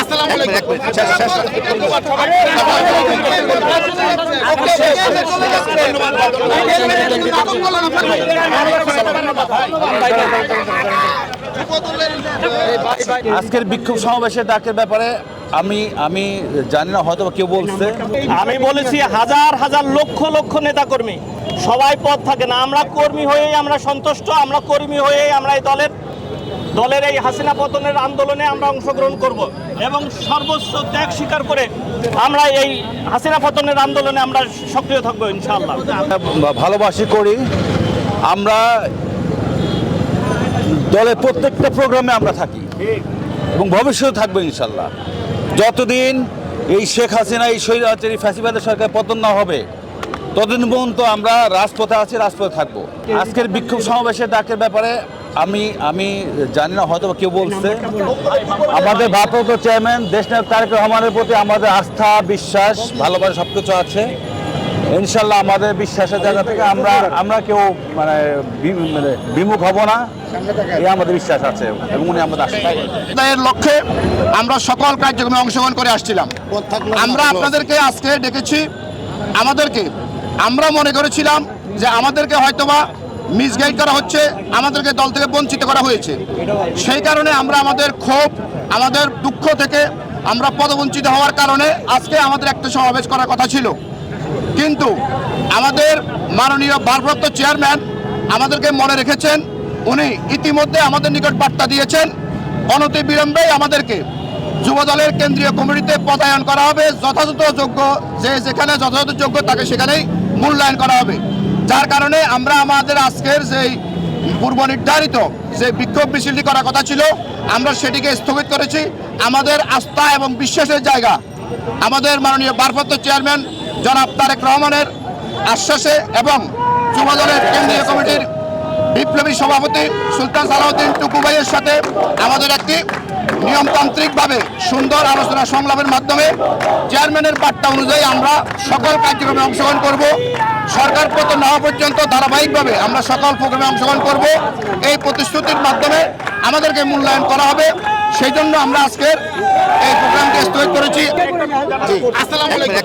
আসসালামু আলাইকুম। আজকের বিক্ষোভ সমাবেশের ডাকের ব্যাপারে আমি আমি জানি না হয়তো কেউ বলছে। আমি বলেছি হাজার হাজার লক্ষ লক্ষ নেতা কর্মী সবাই পদ থাকে না। আমরা কর্মী হয়েই আমরা সন্তুষ্ট আমরা কর্মী হয়েই আমরা এই দলের দলের এই হাসিনা পতনের আন্দোলনে আমরা অংশগ্রহণ করব এবং সর্বোচ্চ ত্যাগ স্বীকার করে আমরা এই হাসিনা পতনের আন্দোলনে আমরা সক্রিয় থাকব ইনশাআল্লাহ। ভালোবাসি করি। আমরা দলের প্রত্যেকটা প্রোগ্রামে আমরা থাকি এবং ভবিষ্যতে থাকব ইনশাল্লাহ যতদিন এই শেখ হাসিনা, এই স্বৈরাচারী ফ্যাসিবাদের সরকার পতন না হবে, ততদিন পর্যন্ত আমরা রাজপথে আছি, রাজপথে থাকব। আজকের বিক্ষোভ সমাবেশের ডাকের ব্যাপারে আমি আমি জানি না হয়তো কেউ বলছে। আমাদের ভারপ্রাপ্ত চেয়ারম্যান দেশনায়ক তারেক রহমানের প্রতি আমাদের আস্থা, বিশ্বাস, ভালোবাসা সব কিছু আছে। ইনশাল্লাহ আমাদের বিশ্বাসের জায়গা থেকে আমরা আমরা কেউ মানে মানে বিমুখ হব না। এই আমাদের বিশ্বাস আছে এবং উনি আমাদের আস্থা। এর লক্ষ্যে আমরা সকল কার্যক্রমে অংশগ্রহণ করে আসছিলাম। আমরা আপনাদেরকে আজকে ডেকেছি, আমাদেরকে, আমরা মনে করেছিলাম যে আমাদেরকে হয়তোবা মিসগাইড করা হচ্ছে, আমাদেরকে দল থেকে বঞ্চিত করা হয়েছে। সেই কারণে আমরা আমাদের ক্ষোভ, আমাদের দুঃখ থেকে আমরা পদবঞ্চিত হওয়ার কারণে আজকে আমাদের একটা সমাবেশ করার কথা ছিল। কিন্তু আমাদের মাননীয় ভারপ্রাপ্ত চেয়ারম্যান আমাদেরকে মনে রেখেছেন, উনি ইতিমধ্যে আমাদের নিকট বার্তা দিয়েছেন, অনতি বিলম্বেই আমাদেরকে যুবদলের কেন্দ্রীয় কমিটিতে পদায়ন করা হবে, যথাযথ যোগ্য যে যেখানে যথাযথ যোগ্য তাকে সেখানেই মূল্যায়ন করা হবে। যার কারণে আমরা আমাদের আজকের যেই পূর্ব নির্ধারিত যে বিক্ষোভ মিছিলটি করার কথা ছিল, আমরা সেটিকে স্থগিত করেছি। আমাদের আস্থা এবং বিশ্বাসের জায়গা আমাদের মাননীয় বারপত্র চেয়ারম্যান জনাব তারেক রহমানের আশ্বাসে এবং যুবদলের কেন্দ্রীয় কমিটির বিপ্লবী সভাপতি সুলতান সালাউদ্দিন টুকু ভাইয়ের সাথে আমাদের একটি নিয়মতান্ত্রিকভাবে সুন্দর আলোচনা সংলাপের মাধ্যমে চেয়ারম্যানের বার্তা অনুযায়ী আমরা সকল কার্যক্রমে অংশগ্রহণ করব। সরকার পতন না হওয়া পর্যন্ত ধারাবাহিকভাবে আমরা সকল প্রোগ্রামে অংশগ্রহণ করব। এই প্রতিশ্রুতির মাধ্যমে আমাদেরকে মূল্যায়ন করা হবে। সেই জন্য আমরা আজকের এই প্রোগ্রামকে স্থগিত করেছি। আসসালামু আলাইকুম।